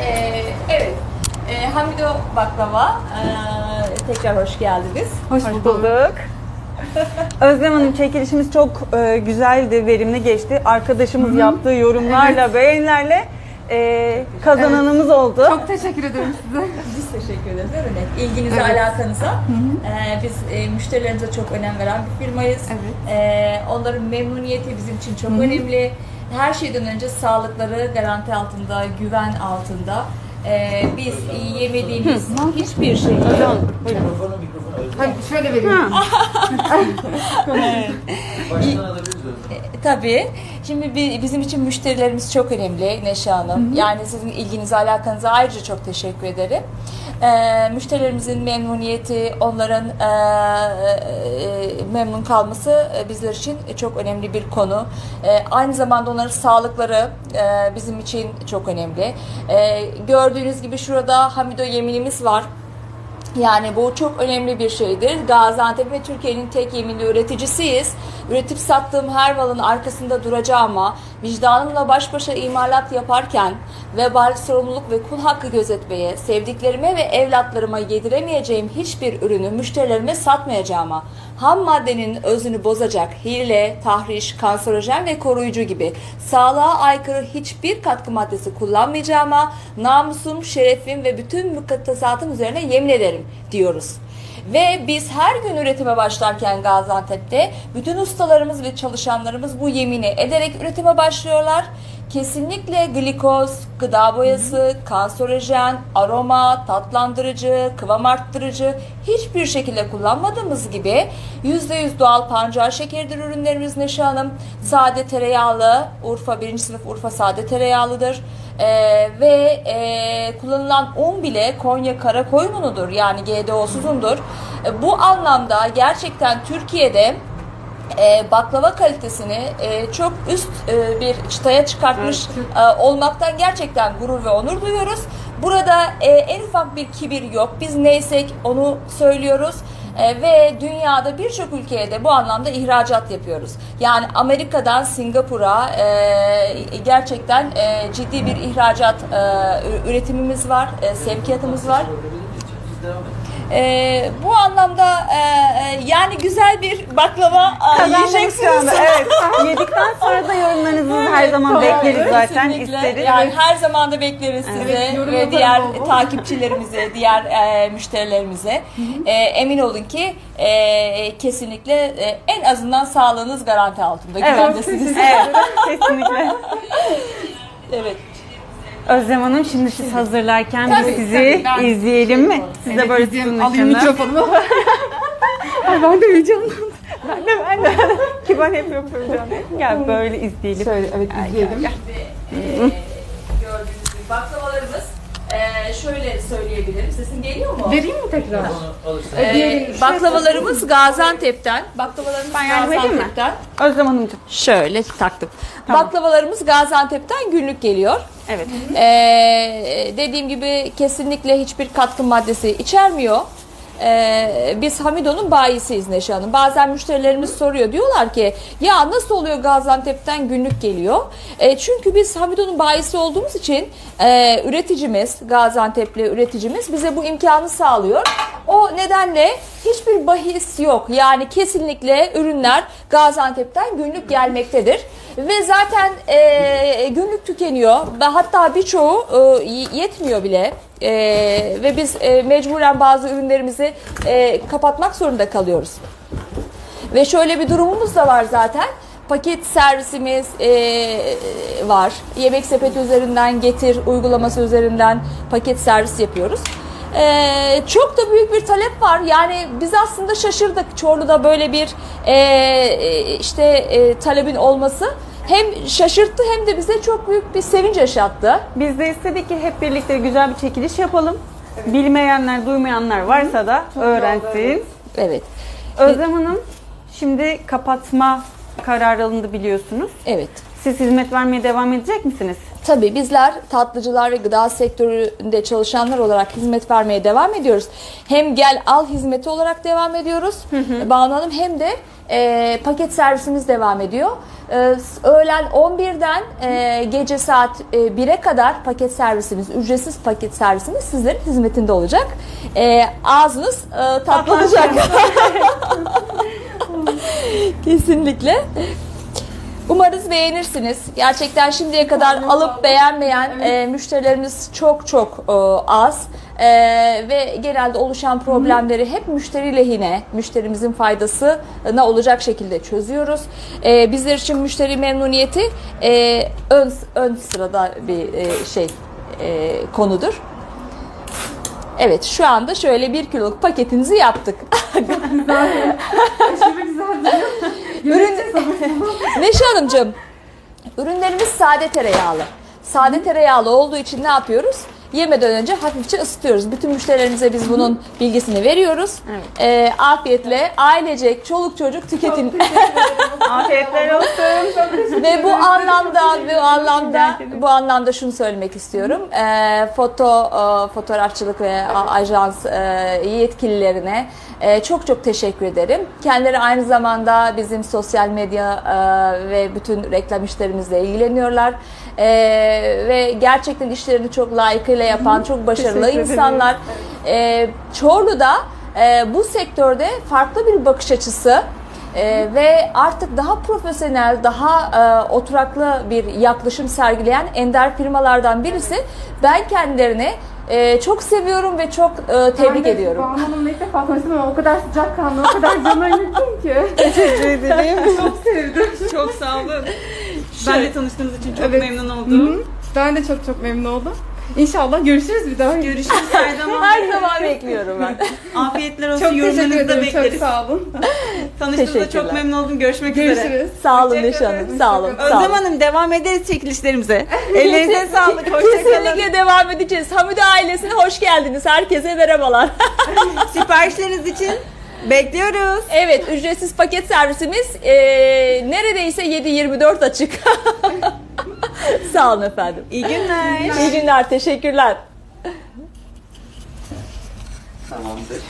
Ee, evet. Ee, Hamido Baklava. Ee, tekrar hoş geldiniz. Hoş bulduk. Özlem Hanım çekilişimiz çok e, güzeldi, verimli geçti. Arkadaşımız yaptığı yorumlarla, beğenilerle e, kazananımız oldu. Çok teşekkür ederim size. Biz teşekkür ederiz. Ne demek? İlginize, alakanıza. Ee, biz e, müşterilerimize çok önem veren bir firmayız. Evet. Ee, onların memnuniyeti bizim için çok önemli. Her şeyden önce sağlıkları garanti altında, güven altında. Ee, biz yemediğimiz hiçbir şeyi Hanım, buyurun. Hadi şöyle vereyim. Baştan alabiliriz Özlem. Tabii. Şimdi bi- bizim için müşterilerimiz çok önemli Neşe Hanım. Yani sizin ilginize, alakanıza ayrıca çok teşekkür ederim. Ee, müşterilerimizin memnuniyeti, onların e, e, memnun kalması e, bizler için çok önemli bir konu. E, aynı zamanda onların sağlıkları e, bizim için çok önemli. E, gördüğünüz gibi şurada Hamido yeminimiz var. Yani bu çok önemli bir şeydir. Gaziantep ve Türkiye'nin tek yeminli üreticisiyiz. Üretip sattığım her malın arkasında duracağıma, vicdanımla baş başa imalat yaparken vebal sorumluluk ve kul hakkı gözetmeye, sevdiklerime ve evlatlarıma yediremeyeceğim hiçbir ürünü müşterilerime satmayacağıma, ham maddenin özünü bozacak hile, tahriş, kanserojen ve koruyucu gibi sağlığa aykırı hiçbir katkı maddesi kullanmayacağıma, namusum, şerefim ve bütün mukadesatım üzerine yemin ederim diyoruz. Ve biz her gün üretime başlarken Gaziantep'te bütün ustalarımız ve çalışanlarımız bu yemini ederek üretime başlıyorlar. Kesinlikle glikoz, gıda boyası, kanserojen, aroma, tatlandırıcı, kıvam arttırıcı hiçbir şekilde kullanmadığımız gibi %100 doğal pancar şekeridir ürünlerimiz Neşe Hanım. Sade tereyağlı, Urfa 1. sınıf Urfa sade tereyağlıdır. Ee, ve e, kullanılan un bile Konya Karakoyun unudur yani GDO'suz undur. E, bu anlamda gerçekten Türkiye'de e, baklava kalitesini e, çok üst e, bir çıtaya çıkartmış e, olmaktan gerçekten gurur ve onur duyuyoruz. Burada e, en ufak bir kibir yok. Biz neysek onu söylüyoruz. Ve dünyada birçok ülkeye de bu anlamda ihracat yapıyoruz. Yani Amerika'dan Singapur'a e, gerçekten e, ciddi bir ihracat e, üretimimiz var, e, sevkiyatımız var. Biz devam edelim. E, bu anlamda e, e, yani güzel bir baklava e, Kazandınız şu yiyeceksiniz. anda. Evet. Yedikten sonra da yorumlarınızı her zaman Tabii, bekleriz zaten. kesinlikle. isteriz. Yani her zaman da bekleriz sizi Evet, yorum ve diğer bol bol. takipçilerimize, diğer e, müşterilerimize. E, emin olun ki e, kesinlikle e, en azından sağlığınız garanti altında. Evet. Güvendesiniz. Evet, kesinlikle. evet. Özlem Hanım şimdi siz hazırlarken Tabii, biz sizi tabii, ben- izleyelim mi? Siz de Evet, böyle izleyelim. tutun Alayım ışığını. mikrofonumu. Ay ben de heyecanlandım. Ben de ben de. Ki ben hep yapıyorum canım. Gel böyle izleyelim. Şöyle evet izleyelim. Gördüğünüz gibi baklavalarımız e, şöyle söyleyebilirim. Sesin geliyor mu? Vereyim mi tekrar? Onu alırsan. E, baklavalarımız Gaziantep'ten. Baklavalarımız Ben? Gaziantep'ten. Özlem Hanımcığım. Şöyle taktım. Tamam. Baklavalarımız Gaziantep'ten günlük geliyor. Evet. Ee, dediğim gibi kesinlikle hiçbir katkı maddesi içermiyor. Ee, biz Hamido'nun bayisiyiz Neşe Hanım. Bazen müşterilerimiz soruyor. Diyorlar ki ya nasıl oluyor Gaziantep'ten günlük geliyor? Ee, çünkü biz Hamido'nun bayisi olduğumuz için e, üreticimiz, Gaziantep'li üreticimiz bize bu imkanı sağlıyor. O nedenle hiçbir bahis yok. Yani kesinlikle ürünler Gaziantep'ten günlük gelmektedir. Ve zaten e, günlük tükeniyor hatta birçoğu e, yetmiyor bile. E, ve biz e, mecburen bazı ürünlerimizi e, kapatmak zorunda kalıyoruz. Ve şöyle bir durumumuz da var zaten. Paket servisimiz e, var. Yemek sepeti üzerinden getir uygulaması üzerinden paket servis yapıyoruz. E, çok da büyük bir talep var. Yani biz aslında şaşırdık Çorlu'da böyle bir e, e, işte e, talebin olması. Hem şaşırttı hem de bize çok büyük bir sevinç yaşattı. Biz de istedik ki hep birlikte güzel bir çekiliş yapalım. Bilmeyenler, duymayanlar varsa da öğrensin. Evet. Özlem Hanım, şimdi kapatma kararı alındı biliyorsunuz. Evet. Siz hizmet vermeye devam edecek misiniz? Tabii bizler tatlıcılar ve gıda sektöründe çalışanlar olarak hizmet vermeye devam ediyoruz. Hem gel al hizmeti olarak devam ediyoruz Banu Hanım hem de e, paket servisimiz devam ediyor. Ee, öğlen 11'den e, gece saat e, 1'e kadar paket servisimiz, ücretsiz paket servisimiz sizlerin hizmetinde olacak. Ee, ağzınız e, tatlanacak. Kesinlikle. Umarız beğenirsiniz. Gerçekten şimdiye kadar alıp beğenmeyen e, müşterilerimiz çok çok e, az. E, ve genelde oluşan problemleri hep müşteri lehine, müşterimizin faydasına olacak şekilde çözüyoruz. E, bizler için müşteri memnuniyeti e, ön ön sırada bir e, şey e, konudur. Evet şu anda şöyle bir kiloluk paketinizi yaptık. Aşırı güzel duruyor. Ürün... Neşe Hanımcığım, ürünlerimiz sade tereyağlı. Sade tereyağlı olduğu için ne yapıyoruz? Yemeden önce hafifçe ısıtıyoruz. Bütün müşterilerimize biz bunun bilgisini veriyoruz. Ee, afiyetle, ailecek, çoluk çocuk tüketin. Afiyetler olsun. Ve bu anlamda, bu anlamda, bu anlamda şunu söylemek istiyorum. Ee, foto, e, fotoğrafçılık ve a- ajans e, yetkililerine e, çok çok teşekkür ederim. Kendileri aynı zamanda bizim sosyal medya e, ve bütün reklam işlerimizle ilgileniyorlar. E, ve gerçekten işlerini çok layıkıyla yapan, çok başarılı insanlar. E, Çorlu'da e, bu sektörde farklı bir bakış açısı ee, ve artık daha profesyonel, daha e, oturaklı bir yaklaşım sergileyen ender firmalardan birisi. Ben kendilerini e, çok seviyorum ve çok e, tebrik Ben de ediyorum. Banu Hanım'la ilk defa ama o kadar sıcakkanlı, o kadar cana yakın ki. Teşekkür ederim. Çok sevdim. çok sağ olun. Ben de tanıştığınız için çok Evet. memnun oldum. Ben de çok çok memnun oldum. İnşallah görüşürüz bir daha. Görüşürüz her zaman. Her zaman bekliyorum ben. Afiyetler olsun. Çok teşekkür Yorumlarınızı da ederim. Çok bekleriz. sağ olun. Tanıştığınızda Teşekkürler. çok memnun oldum. Görüşmek üzere. Görüşürüz. Sağ olun Hoşça Neşe Hanım. Sağ olun. Sağ Özlem olun. Hanım devam ederiz çekilişlerimize. Ellerinize sağlık. Hoşça kalın. Kesinlikle devam edeceğiz. Hamide ailesine hoş geldiniz. Herkese merhabalar. Siparişleriniz için bekliyoruz. evet, ücretsiz paket servisimiz e, neredeyse 7-24 açık. Sağ olun efendim. İyi günler. İyi günler, teşekkürler. Tamamdır.